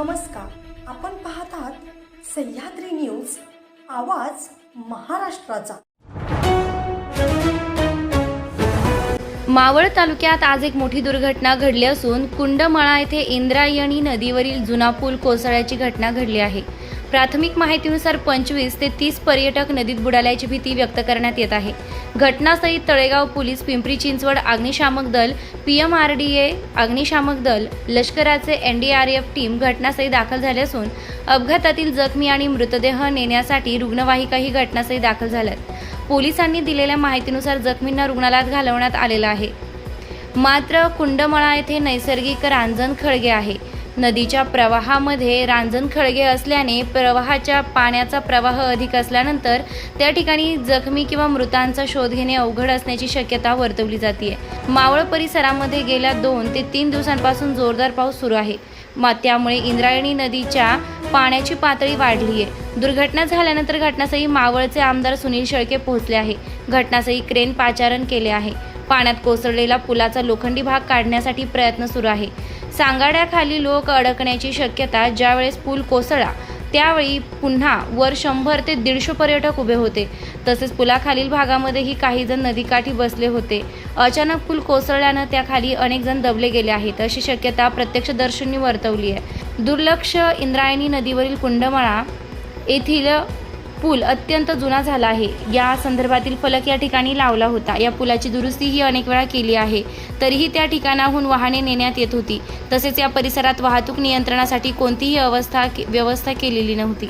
नमस्कार. आपण पाहत आहात सह्याद्री न्यूज आवाज महाराष्ट्राचा. मावळ तालुक्यात आज एक मोठी दुर्घटना घडली असून कुंडमळा येथे इंद्रायणी नदीवरील जुना पूल कोसळ्याची घटना घडली आहे. प्राथमिक माहितीनुसार पंचवीस ते तीस पर्यटक नदीत बुडाल्याची भीती व्यक्त करण्यात येत आहे. घटनास्थळी तळेगाव पोलीस पिंपरी चिंचवड अग्निशामक दल P M R D A अग्निशामक दल लष्कराचे N D R F team घटनास्थळी दाखल झाले असून अपघातातील जखमी आणि मृतदेह नेण्यासाठी रुग्णवाहिकाही घटनास्थळी दाखल झाल्यात. पोलिसांनी दिलेल्या माहितीनुसार जखमींना रुग्णालयात घालवण्यात आलेलं आहे. मात्र कुंडमळा येथे नैसर्गिक रांजण खळगे आहे. नदीच्या प्रवाहामध्ये रांजण खळगे असल्याने प्रवाहाच्या पाण्याचा प्रवाह अधिक असल्यानंतर त्या ठिकाणी जखमी किंवा मृतांचा शोध घेणे अवघड असण्याची शक्यता वर्तवली जाते मावळ परिसरामध्ये गेल्या दोन ते तीन दिवसांपासून जोरदार पाऊस सुरू आहे. मा त्यामुळे इंद्रायणी नदीच्या पाण्याची पातळी वाढली आहे दुर्घटना झाल्यानंतर घटनास्थळी मावळचे आमदार सुनील शेळके पोहोचले आहे. घटनास्थळी क्रेन पाचारण केले आहे. पाण्यात कोसळलेला पुलाचा लोखंडी भाग काढण्यासाठी प्रयत्न सुरू आहे. सांगाड्याखाली लोक अडकण्याची शक्यता ज्यावेळेस पूल कोसळला त्यावेळी पुन्हा वर शंभर ते दीडशे पर्यटक उभे होते. तसेच पुलाखालील भागामध्येही काही जण नदीकाठी बसले होते. अचानक पूल कोसळल्यानं त्याखाली अनेक जण दबले गेले आहेत अशी शक्यता प्रत्यक्षदर्शींनी वर्तवली आहे. दुर्लक्ष इंद्रायणी नदीवरील कुंडमळा येथील पूल अत्यंत जुना झाला आहे. या संदर्भातील फलक या ठिकाणी लावला होता. या पुलाची दुरुस्तीही अनेक वेळा केली आहे. तरीही त्या ठिकाणाहून वाहने नेण्यात येत होती. तसेच या परिसरात वाहतूक नियंत्रणासाठी कोणतीही अवस्था व्यवस्था केलेली नव्हती.